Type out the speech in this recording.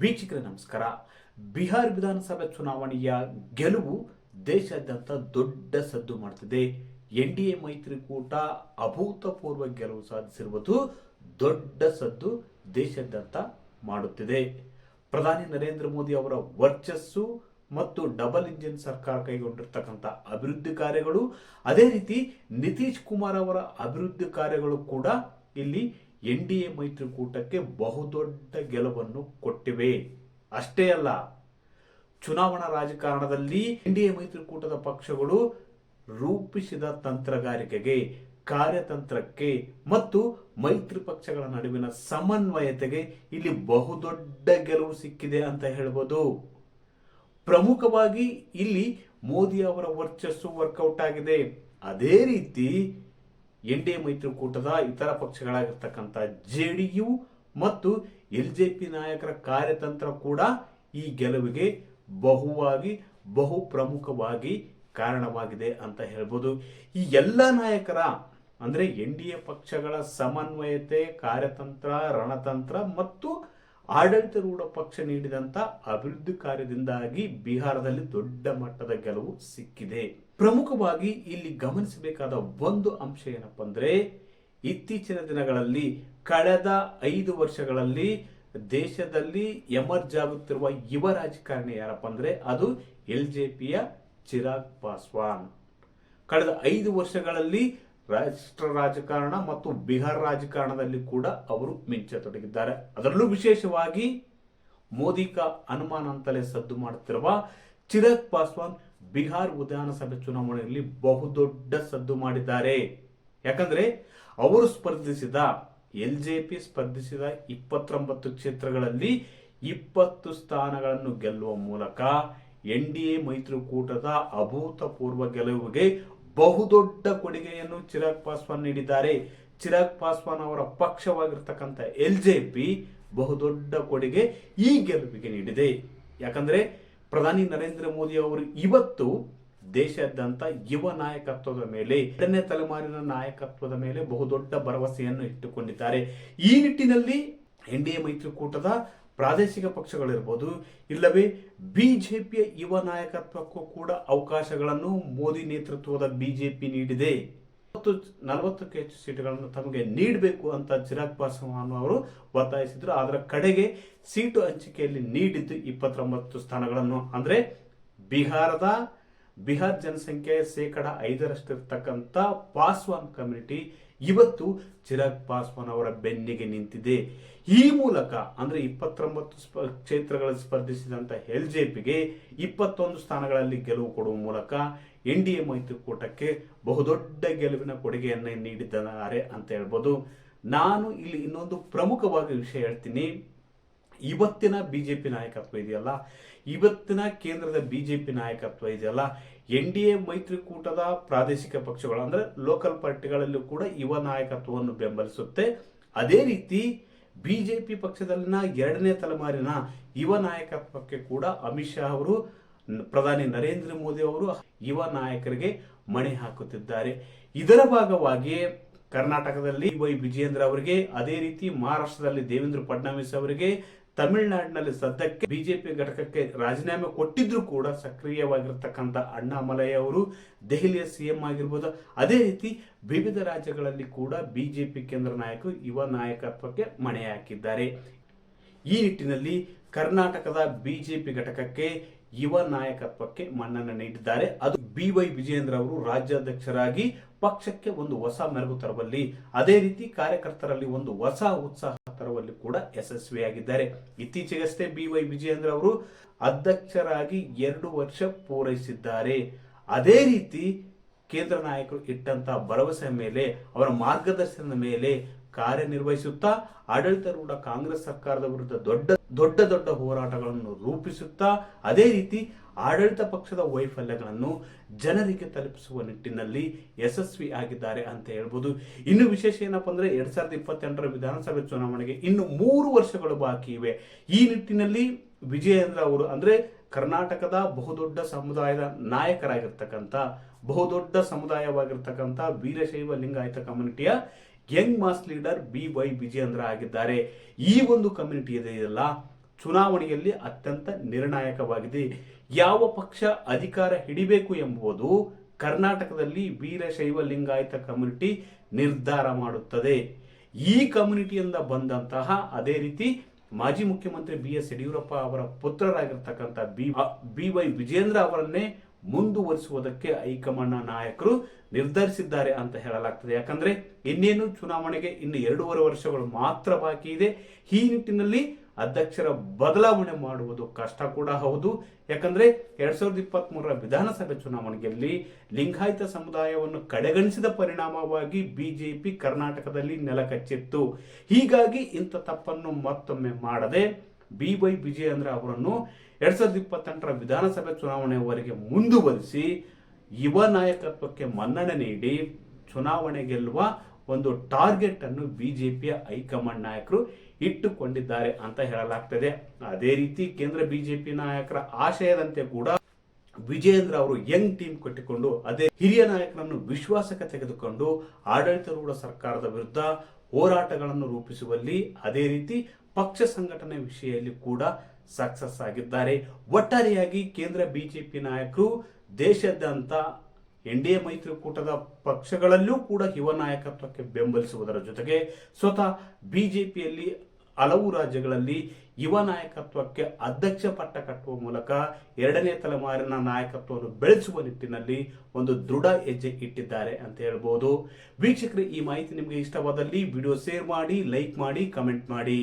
ವೀಕ್ಷಕರೇ, ನಮಸ್ಕಾರ. ಬಿಹಾರ್ ವಿಧಾನಸಭೆ ಚುನಾವಣೆಯ ಗೆಲುವು ದೇಶಾದ್ಯಂತ ದೊಡ್ಡ ಸದ್ದು ಮಾಡ್ತಿದೆ. ಎನ್ ಡಿ ಎ ಮೈತ್ರಿಕೂಟ ಅಭೂತಪೂರ್ವ ಗೆಲುವು ಸಾಧಿಸಿರುವುದು ದೊಡ್ಡ ಸದ್ದು ದೇಶಾದ್ಯಂತ ಮಾಡುತ್ತಿದೆ. ಪ್ರಧಾನಿ ನರೇಂದ್ರ ಮೋದಿ ಅವರ ವರ್ಚಸ್ಸು ಮತ್ತು ಡಬಲ್ ಇಂಜಿನ್ ಸರ್ಕಾರ ಕೈಗೊಂಡಿರ್ತಕ್ಕಂಥ ಅಭಿವೃದ್ಧಿ ಕಾರ್ಯಗಳು, ಅದೇ ರೀತಿ ನಿತೀಶ್ ಕುಮಾರ್ ಅವರ ಅಭಿವೃದ್ಧಿ ಕಾರ್ಯಗಳು ಕೂಡ ಇಲ್ಲಿ ಎನ್ ಡಿ ಎ ಮೈತ್ರಿಕೂಟಕ್ಕೆ ಬಹುದೊಡ್ಡ ಗೆಲುವನ್ನು ಕೊಟ್ಟಿವೆ. ಅಷ್ಟೇ ಅಲ್ಲ, ಚುನಾವಣಾ ರಾಜಕಾರಣದಲ್ಲಿ ಎನ್ ಡಿ ಎ ಮೈತ್ರಿಕೂಟದ ಪಕ್ಷಗಳು ರೂಪಿಸಿದ ತಂತ್ರಗಾರಿಕೆಗೆ, ಕಾರ್ಯತಂತ್ರಕ್ಕೆ ಮತ್ತು ಮೈತ್ರಿ ಪಕ್ಷಗಳ ನಡುವಿನ ಸಮನ್ವಯತೆಗೆ ಇಲ್ಲಿ ಬಹುದೊಡ್ಡ ಗೆಲುವು ಸಿಕ್ಕಿದೆ ಅಂತ ಹೇಳ್ಬೋದು. ಪ್ರಮುಖವಾಗಿ ಇಲ್ಲಿ ಮೋದಿ ಅವರ ವರ್ಚಸ್ಸು ವರ್ಕೌಟ್ ಆಗಿದೆ. ಅದೇ ರೀತಿ ಎನ್ ಡಿ ಎ ಮೈತ್ರಿಕೂಟದ ಇತರ ಪಕ್ಷಗಳಾಗಿರ್ತಕ್ಕಂಥ ಜೆ ಡಿ ಯು ಮತ್ತು ಎಲ್ ಜೆ ಪಿ ನಾಯಕರ ಕಾರ್ಯತಂತ್ರ ಕೂಡ ಈ ಗೆಲುವಿಗೆ ಬಹುವಾಗಿ ಬಹು ಪ್ರಮುಖವಾಗಿ ಕಾರಣವಾಗಿದೆ ಅಂತ ಹೇಳ್ಬೋದು. ಈ ಎಲ್ಲ ನಾಯಕರ, ಅಂದರೆ ಎನ್ ಡಿ ಎ ಪಕ್ಷಗಳ ಸಮನ್ವಯತೆ, ಕಾರ್ಯತಂತ್ರ, ರಣತಂತ್ರ ಮತ್ತು ಆಡಳಿತಾರೂಢ ಪಕ್ಷ ನೀಡಿದಂತ ಅಭಿವೃದ್ಧಿ ಕಾರ್ಯದಿಂದಾಗಿ ಬಿಹಾರದಲ್ಲಿ ದೊಡ್ಡ ಮಟ್ಟದ ಗೆಲುವು ಸಿಕ್ಕಿದೆ. ಪ್ರಮುಖವಾಗಿ ಇಲ್ಲಿ ಗಮನಿಸಬೇಕಾದ ಒಂದು ಅಂಶ ಏನಪ್ಪ ಅಂದ್ರೆ, ಇತ್ತೀಚಿನ ದಿನಗಳಲ್ಲಿ ಕಳೆದ ಐದು ವರ್ಷಗಳಲ್ಲಿ ದೇಶದಲ್ಲಿ ಎಮರ್ಜ್ ಆಗುತ್ತಿರುವ ಯುವ ರಾಜಕಾರಣಿ ಯಾರಪ್ಪ ಅಂದ್ರೆ, ಅದು ಎಲ್ ಜೆ ಪಿಯ ಚಿರಾಗ್ ಪಾಸ್ವಾನ್. ಕಳೆದ ಐದು ವರ್ಷಗಳಲ್ಲಿ ರಾಷ್ಟ್ರ ರಾಜಕಾರಣ ಮತ್ತು ಬಿಹಾರ ರಾಜಕಾರಣದಲ್ಲಿ ಕೂಡ ಅವರು ಮಿಂಚತೊಡಗಿದ್ದಾರೆ. ಅದರಲ್ಲೂ ವಿಶೇಷವಾಗಿ ಮೋದಿ ಕಾ ಅನುಮಾನ ಅಂತಲೇ ಸದ್ದು ಮಾಡುತ್ತಿರುವ ಚಿರಾಗ್ ಪಾಸ್ವಾನ್ ಬಿಹಾರ್ ವಿಧಾನಸಭೆ ಚುನಾವಣೆಯಲ್ಲಿ ಬಹುದೊಡ್ಡ ಸದ್ದು ಮಾಡಿದ್ದಾರೆ. ಯಾಕಂದ್ರೆ ಅವರು ಸ್ಪರ್ಧಿಸಿದ, ಎಲ್ ಜೆ ಪಿ ಸ್ಪರ್ಧಿಸಿದ ಇಪ್ಪತ್ತೊಂಬತ್ತು ಕ್ಷೇತ್ರಗಳಲ್ಲಿ ಇಪ್ಪತ್ತು ಸ್ಥಾನಗಳನ್ನು ಗೆಲ್ಲುವ ಮೂಲಕ ಎನ್ ಡಿ ಎ ಮೈತ್ರಿಕೂಟದ ಅಭೂತಪೂರ್ವ ಗೆಲುವಿಗೆ ಬಹುದೊಡ್ಡ ಕೊಡುಗೆಯನ್ನು ಚಿರಾಗ್ ಪಾಸ್ವಾನ್ ನೀಡಿದ್ದಾರೆ. ಚಿರಾಗ್ ಪಾಸ್ವಾನ್ ಅವರ ಪಕ್ಷವಾಗಿರ್ತಕ್ಕಂಥ ಎಲ್ ಜೆ ಪಿ ಬಹುದೊಡ್ಡ ಕೊಡುಗೆ ಈ ಗೆಲುವಿಗೆ ನೀಡಿದೆ. ಯಾಕಂದ್ರೆ ಪ್ರಧಾನಿ ನರೇಂದ್ರ ಮೋದಿ ಅವರು ಇವತ್ತು ದೇಶಾದ್ಯಂತ ಯುವ ನಾಯಕತ್ವದ ಮೇಲೆ, ಎರಡನೇ ತಲೆಮಾರಿನ ನಾಯಕತ್ವದ ಮೇಲೆ ಬಹುದೊಡ್ಡ ಭರವಸೆಯನ್ನು ಇಟ್ಟುಕೊಂಡಿದ್ದಾರೆ. ಈ ನಿಟ್ಟಿನಲ್ಲಿ ಎನ್ ಡಿ ಎ ಮೈತ್ರಿಕೂಟದ ಪ್ರಾದೇಶಿಕ ಪಕ್ಷಗಳಿರ್ಬೋದು, ಇಲ್ಲವೇ ಬಿಜೆಪಿಯ ಯುವ ನಾಯಕತ್ವಕ್ಕೂ ಕೂಡ ಅವಕಾಶಗಳನ್ನು ಮೋದಿ ನೇತೃತ್ವದ ಬಿಜೆಪಿ ನೀಡಿದೆ. ಮತ್ತು ನಲವತ್ತಕ್ಕೂ ಹೆಚ್ಚು ಸೀಟುಗಳನ್ನು ತಮಗೆ ನೀಡಬೇಕು ಅಂತ ಚಿರಾಗ್ ಪಾಸ್ವಾನ್ ಅವರು ಒತ್ತಾಯಿಸಿದ್ರು. ಅದರ ಕಡೆಗೆ ಸೀಟು ಹಂಚಿಕೆಯಲ್ಲಿ ನೀಡಿದ್ದು ಇಪ್ಪತ್ತೊಂಬತ್ತು ಸ್ಥಾನಗಳನ್ನು. ಅಂದ್ರೆ ಬಿಹಾರದ, ಬಿಹಾರ್ ಜನಸಂಖ್ಯೆ ಶೇಕಡ ಐದರಷ್ಟಿರ್ತಕ್ಕಂಥ ಪಾಸ್ವಾನ್ ಕಮ್ಯುನಿಟಿ ಇವತ್ತು ಚಿರಾಗ್ ಪಾಸ್ವಾನ್ ಅವರ ಬೆನ್ನಿಗೆ ನಿಂತಿದೆ. ಈ ಮೂಲಕ ಅಂದ್ರೆ ಇಪ್ಪತ್ತೊಂಬತ್ತು ಸ್ಪ ಕ್ಷೇತ್ರಗಳಲ್ಲಿ ಸ್ಪರ್ಧಿಸಿದಂಥ ಎಲ್ ಜೆ ಪಿಗೆ ಇಪ್ಪತ್ತೊಂದು ಸ್ಥಾನಗಳಲ್ಲಿ ಗೆಲುವು ಕೊಡುವ ಮೂಲಕ ಎನ್ ಡಿ ಎ ಮೈತ್ರಿಕೂಟಕ್ಕೆ ಬಹುದೊಡ್ಡ ಗೆಲುವಿನ ಕೊಡುಗೆಯನ್ನು ನೀಡಿದ್ದಾರೆ ಅಂತ ಹೇಳ್ಬೋದು. ನಾನು ಇಲ್ಲಿ ಇನ್ನೊಂದು ಪ್ರಮುಖವಾಗಿ ವಿಷಯ ಹೇಳ್ತೀನಿ. ಇವತ್ತಿನ ಬಿಜೆಪಿ ನಾಯಕತ್ವ ಇದೆಯಲ್ಲ? ಇವತ್ತಿನ ಕೇಂದ್ರದ ಬಿಜೆಪಿ ನಾಯಕತ್ವ ಇದೆಯಲ್ಲ? ಎನ್ ಡಿ ಎ ಮೈತ್ರಿಕೂಟದ ಪ್ರಾದೇಶಿಕ ಪಕ್ಷಗಳು ಅಂದ್ರೆ ಲೋಕಲ್ ಪಾರ್ಟಿಗಳಲ್ಲೂ ಕೂಡ ಯುವ ನಾಯಕತ್ವವನ್ನು ಬೆಂಬಲಿಸುತ್ತೆ. ಅದೇ ರೀತಿ ಬಿಜೆಪಿ ಪಕ್ಷದಲ್ಲಿನ ಎರಡನೇ ತಲೆಮಾರಿನ ಯುವ ನಾಯಕತ್ವಕ್ಕೆ ಕೂಡ ಅಮಿತ್ ಶಾ ಅವರು, ಪ್ರಧಾನಿ ನರೇಂದ್ರ ಮೋದಿ ಅವರು ಯುವ ನಾಯಕರಿಗೆ ಮಣೆ ಹಾಕುತ್ತಿದ್ದಾರೆ. ಇದರ ಭಾಗವಾಗಿ ಕರ್ನಾಟಕದಲ್ಲಿ ವೈ ವಿಜಯೇಂದ್ರ ಅವರಿಗೆ, ಅದೇ ರೀತಿ ಮಹಾರಾಷ್ಟ್ರದಲ್ಲಿ ದೇವೇಂದ್ರ ಫಡ್ನವೀಸ್ ಅವರಿಗೆ ತಮಿಳುನಾಡಿನಲ್ಲಿ ಸದ್ಯಕ್ಕೆ ಬಿಜೆಪಿ ಘಟಕಕ್ಕೆ ರಾಜೀನಾಮೆ ಕೊಟ್ಟಿದ್ರು ಕೂಡ ಸಕ್ರಿಯವಾಗಿರ್ತಕ್ಕಂಥ ಅಣ್ಣಾಮಲೈ ಅವರು ದೆಹಲಿಯ ಸಿಎಂ ಆಗಿರ್ಬೋದು. ಅದೇ ರೀತಿ ವಿವಿಧ ರಾಜ್ಯಗಳಲ್ಲಿ ಕೂಡ ಬಿಜೆಪಿ ಕೇಂದ್ರ ನಾಯಕರು ಯುವ ನಾಯಕತ್ವಕ್ಕೆ ಮಣೆ ಹಾಕಿದ್ದಾರೆ. ಈ ನಿಟ್ಟಿನಲ್ಲಿ ಕರ್ನಾಟಕದ ಬಿಜೆಪಿ ಘಟಕಕ್ಕೆ ಯುವ ನಾಯಕತ್ವಕ್ಕೆ ಮನ್ನಣೆ ನೀಡಿದ್ದಾರೆ. ಅದು ಬಿ ವೈ ವಿಜಯೇಂದ್ರ ಅವರು ರಾಜ್ಯಾಧ್ಯಕ್ಷರಾಗಿ ಪಕ್ಷಕ್ಕೆ ಒಂದು ಹೊಸ ಮೆರುಗು ತರುವಲ್ಲಿ. ಅದೇ ರೀತಿ ಕಾರ್ಯಕರ್ತರಲ್ಲಿ ಒಂದು ಹೊಸ ಉತ್ಸಾಹ ತರುವಲ್ಲಿ ಕೂಡ ಯಶಸ್ವಿಯಾಗಿದ್ದಾರೆ. ಇತ್ತೀಚೆಗಷ್ಟೇ ಬಿ ವೈ ವಿಜಯೇಂದ್ರ ಅವರು ಅಧ್ಯಕ್ಷರಾಗಿ ಎರಡು ವರ್ಷ ಪೂರೈಸಿದ್ದಾರೆ. ಅದೇ ರೀತಿ ಕೇಂದ್ರ ನಾಯಕರು ಇಟ್ಟಂತಹ ಭರವಸೆ ಮೇಲೆ, ಅವರ ಮಾರ್ಗದರ್ಶನದ ಮೇಲೆ ಕಾರ್ಯನಿರ್ವಹಿಸುತ್ತಾ, ಆಡಳಿತಾರೂಢ ಕಾಂಗ್ರೆಸ್ ಸರ್ಕಾರದ ವಿರುದ್ಧ ದೊಡ್ಡ ದೊಡ್ಡ ದೊಡ್ಡ ಹೋರಾಟಗಳನ್ನು ರೂಪಿಸುತ್ತಾ, ಅದೇ ರೀತಿ ಆಡಳಿತ ಪಕ್ಷದ ವೈಫಲ್ಯಗಳನ್ನು ಜನರಿಗೆ ತಲುಪಿಸುವ ನಿಟ್ಟಿನಲ್ಲಿ ಯಶಸ್ವಿ ಆಗಿದ್ದಾರೆ ಅಂತ ಹೇಳ್ಬೋದು. ಇನ್ನು ವಿಶೇಷ ಏನಪ್ಪ ಅಂದ್ರೆ, ಎರಡ್ ಸಾವಿರದ ಇಪ್ಪತ್ತೆಂಟರ ವಿಧಾನಸಭೆ ಚುನಾವಣೆಗೆ ಇನ್ನು ಮೂರು ವರ್ಷಗಳು ಬಾಕಿ ಇವೆ. ಈ ನಿಟ್ಟಿನಲ್ಲಿ ವಿಜಯೇಂದ್ರ ಅವರು ಅಂದ್ರೆ ಕರ್ನಾಟಕದ ಬಹುದೊಡ್ಡ ಸಮುದಾಯದ ನಾಯಕರಾಗಿರ್ತಕ್ಕಂಥ, ಬಹುದೊಡ್ಡ ಸಮುದಾಯವಾಗಿರ್ತಕ್ಕಂಥ Veerashaiva Lingayat ಕಮ್ಯುನಿಟಿಯ young mass leader B Y Vijayendra ಆಗಿದ್ದಾರೆ. ಈ ಒಂದು ಕಮ್ಯುನಿಟಿ ಇದೆಯಲ್ಲ, ಚುನಾವಣೆಯಲ್ಲಿ ಅತ್ಯಂತ ನಿರ್ಣಾಯಕವಾಗಿದೆ. ಯಾವ ಪಕ್ಷ ಅಧಿಕಾರ ಹಿಡಿಬೇಕು ಎಂಬುದು ಕರ್ನಾಟಕದಲ್ಲಿ ವೀರಶೈವ ಲಿಂಗಾಯತ ಕಮ್ಯುನಿಟಿ ನಿರ್ಧಾರ ಮಾಡುತ್ತದೆ. ಈ ಕಮ್ಯುನಿಟಿಯಿಂದ ಬಂದಂತಹ ಅದೇ ರೀತಿ ಮಾಜಿ ಮುಖ್ಯಮಂತ್ರಿ ಬಿ ಎಸ್ ಯಡಿಯೂರಪ್ಪ ಅವರ ಪುತ್ರರಾಗಿರ್ತಕ್ಕಂಥ ಬಿ ಬಿ ವೈ ವಿಜೇಂದ್ರ ಅವರನ್ನೇ ಮುಂದುವರಿಸುವುದಕ್ಕೆ ಹೈಕಮಾಂಡ್ನ ನಾಯಕರು ನಿರ್ಧರಿಸಿದ್ದಾರೆ ಅಂತ ಹೇಳಲಾಗ್ತದೆ. ಯಾಕಂದ್ರೆ ಇನ್ನೇನು ಚುನಾವಣೆಗೆ ಇನ್ನು ಎರಡೂವರೆ ವರ್ಷಗಳು ಮಾತ್ರ ಬಾಕಿ ಇದೆ. ಈ ನಿಟ್ಟಿನಲ್ಲಿ ಅಧ್ಯಕ್ಷರ ಬದಲಾವಣೆ ಮಾಡುವುದು ಕಷ್ಟ ಕೂಡ ಹೌದು. ಯಾಕಂದ್ರೆ ಎರಡ್ ಸಾವಿರದ ಇಪ್ಪತ್ತ್ ಮೂರರ ವಿಧಾನಸಭೆ ಚುನಾವಣೆಯಲ್ಲಿ ಲಿಂಗಾಯತ ಸಮುದಾಯವನ್ನು ಕಡೆಗಣಿಸಿದ ಪರಿಣಾಮವಾಗಿ ಬಿಜೆಪಿ ಕರ್ನಾಟಕದಲ್ಲಿ ನೆಲಕಚ್ಚಿತ್ತು. ಹೀಗಾಗಿ ಇಂಥ ತಪ್ಪನ್ನು ಮತ್ತೊಮ್ಮೆ ಮಾಡದೆ ಬಿ ವೈ ವಿಜಯೇಂದ್ರ ಅವರನ್ನು ಎರಡ್ ಸಾವಿರದ ಇಪ್ಪತ್ತೆಂಟರ ವಿಧಾನಸಭೆ ಚುನಾವಣೆಯವರೆಗೆ ಮುಂದುವರಿಸಿ ಯುವ ನಾಯಕತ್ವಕ್ಕೆ ಮನ್ನಣೆ ನೀಡಿ ಚುನಾವಣೆ ಗೆಲ್ಲುವ ಒಂದು ಟಾರ್ಗೆಟ್ ಅನ್ನು ಬಿಜೆಪಿಯ ಹೈಕಮಾಂಡ್ ನಾಯಕರು ಇಟ್ಟುಕೊಂಡಿದ್ದಾರೆ ಅಂತ ಹೇಳಲಾಗ್ತದೆ. ಅದೇ ರೀತಿ ಕೇಂದ್ರ ಬಿಜೆಪಿ ನಾಯಕರ ಆಶಯದಂತೆ ಕೂಡ ವಿಜೇಂದ್ರ ಅವರು ಯಂಗ್ ಟೀಮ್ ಕಟ್ಟಿಕೊಂಡು ಅದೇ ಹಿರಿಯ ನಾಯಕರನ್ನು ವಿಶ್ವಾಸಕ್ಕೆ ತೆಗೆದುಕೊಂಡು ಆಡಳಿತಾರೂಢ ಸರ್ಕಾರದ ವಿರುದ್ಧ ಹೋರಾಟಗಳನ್ನು ರೂಪಿಸುವಲ್ಲಿ ಅದೇ ರೀತಿ ಪಕ್ಷ ಸಂಘಟನೆ ವಿಷಯದಲ್ಲಿ ಕೂಡ ಸಕ್ಸಸ್ ಆಗಿದ್ದಾರೆ. ಒಟ್ಟಾರೆಯಾಗಿ ಕೇಂದ್ರ ಬಿಜೆಪಿ ನಾಯಕರು ದೇಶಾದ್ಯಂತ ಎನ್ ಡಿ ಎ ಮೈತ್ರಿಕೂಟದ ಪಕ್ಷಗಳಲ್ಲೂ ಕೂಡ ಯುವ ನಾಯಕತ್ವಕ್ಕೆ ಬೆಂಬಲಿಸುವುದರ ಜೊತೆಗೆ ಸ್ವತಃ ಬಿಜೆಪಿಯಲ್ಲಿ ಹಲವು ರಾಜ್ಯಗಳಲ್ಲಿ ಯುವ ನಾಯಕತ್ವಕ್ಕೆ ಅಧ್ಯಕ್ಷ ಪಟ್ಟ ಕಟ್ಟುವ ಮೂಲಕ ಎರಡನೇ ತಲೆಮಾರಿನ ನಾಯಕತ್ವವನ್ನು ಬೆಳೆಸುವ ನಿಟ್ಟಿನಲ್ಲಿ ಒಂದು ದೃಢ ಹೆಜ್ಜೆ ಇಟ್ಟಿದ್ದಾರೆ ಅಂತ ಹೇಳ್ಬೋದು. ವೀಕ್ಷಕರು, ಈ ಮಾಹಿತಿ ನಿಮಗೆ ಇಷ್ಟವಾದಲ್ಲಿ ವಿಡಿಯೋ ಶೇರ್ ಮಾಡಿ, ಲೈಕ್ ಮಾಡಿ, ಕಮೆಂಟ್ ಮಾಡಿ.